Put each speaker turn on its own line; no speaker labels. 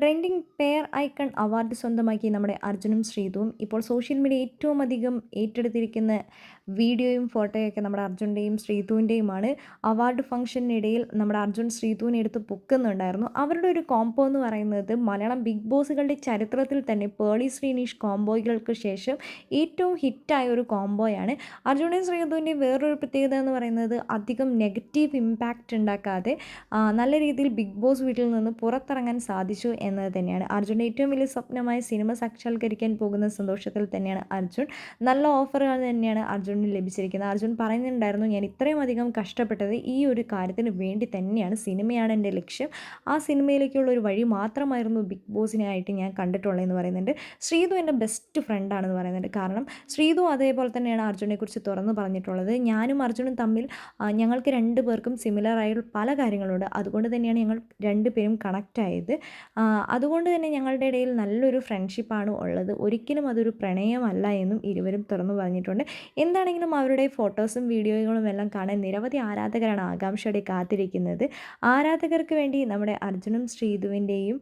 Trending pair icon award സ്വന്തമാക്കി നമ്മുടെ അർജുനും ശ്രീതുവും. ഇപ്പോൾ സോഷ്യൽ മീഡിയ ഏറ്റവും അധികം ഏറ്റെടുത്തിരിക്കുന്ന വീഡിയോയും ഫോട്ടോയൊക്കെ നമ്മുടെ അർജുന്റെയും ശ്രീതുവിന്റെയുമാണ്. അവാർഡ് ഫംഗ്ഷനിടയിൽ നമ്മുടെ അർജുൻ ശ്രീതുവിനെ എടുത്ത് പൊക്കുന്നുണ്ടായിരുന്നു. അവരുടെ ഒരു കോംബോ എന്ന് പറയുന്നത് മലയാളം ബിഗ് ബോസുകളുടെ ചരിത്രത്തിൽ തന്നെ പേളി ശ്രീനീഷ് കോംബോയ്കൾക്ക് ശേഷം ഏറ്റവും ഹിറ്റായ ഒരു കോംബോയാണ്. അർജുന്റെയും ശ്രീതുവിന്റെയും വേറൊരു പ്രത്യേകത എന്ന് പറയുന്നത് അധികം നെഗറ്റീവ് ഇമ്പാക്റ്റ് ഉണ്ടാക്കാതെ നല്ല രീതിയിൽ ബിഗ് ബോസ് വീട്ടിൽ നിന്ന് പുറത്തിറങ്ങാൻ സാധിച്ചു എന്നത് തന്നെയാണ്. അർജുന്റെ ഏറ്റവും വലിയ സ്വപ്നമായ സിനിമ സാക്ഷാത്കരിക്കാൻ പോകുന്ന സന്തോഷത്തിൽ തന്നെയാണ് അർജുൻ. നല്ല ഓഫറുകൾ തന്നെയാണ് അർജുനിന് ലഭിച്ചിരിക്കുന്നത്. അർജുൻ പറയുന്നുണ്ടായിരുന്നു ഞാൻ ഇത്രയും അധികം കഷ്ടപ്പെട്ടത് ഈ ഒരു കാര്യത്തിന് വേണ്ടി തന്നെയാണ്. സിനിമയാണ് എന്റെ ലക്ഷ്യം. ആ സിനിമയിലേക്കുള്ള ഒരു വഴി മാത്രമായിരുന്നു ബിഗ് ബോസിനായിട്ട് ഞാൻ കണ്ടിട്ടുള്ളതെന്ന് പറയുന്നുണ്ട്. ശ്രീതു എന്റെ ബെസ്റ്റ് ഫ്രണ്ടാണെന്ന് പറയുന്നുണ്ട്. കാരണം ശ്രീതു അതേപോലെ തന്നെയാണ് അർജുനെക്കുറിച്ച് തുറന്നു പറഞ്ഞിട്ടുള്ളത്. ഞാനും അർജുനും തമ്മിൽ ഞങ്ങൾക്ക് രണ്ട് പേർക്കും ആയിട്ടുള്ള പല കാര്യങ്ങളുണ്ട്. അതുകൊണ്ട് തന്നെയാണ് ഞങ്ങൾ രണ്ടുപേരും കണക്റ്റായത് അതുകൊണ്ട് തന്നെ ഞങ്ങളുടെ ഇടയിൽ നല്ലൊരു ഫ്രണ്ട്ഷിപ്പാണ് ഉള്ളത്. ഒരിക്കലും അതൊരു പ്രണയമല്ല എന്നും ഇരുവരും തുറന്നു പറഞ്ഞിട്ടുണ്ട്. എന്താണെങ്കിലും അവരുടെ ഫോട്ടോസും വീഡിയോകളും എല്ലാം കാണാൻ നിരവധി ആരാധകരാണ് ആകാംക്ഷയോടെ കാത്തിരിക്കുന്നത്. ആരാധകർക്ക് വേണ്ടി നമ്മുടെ അർജുനും ശ്രീധുവിന്റെയും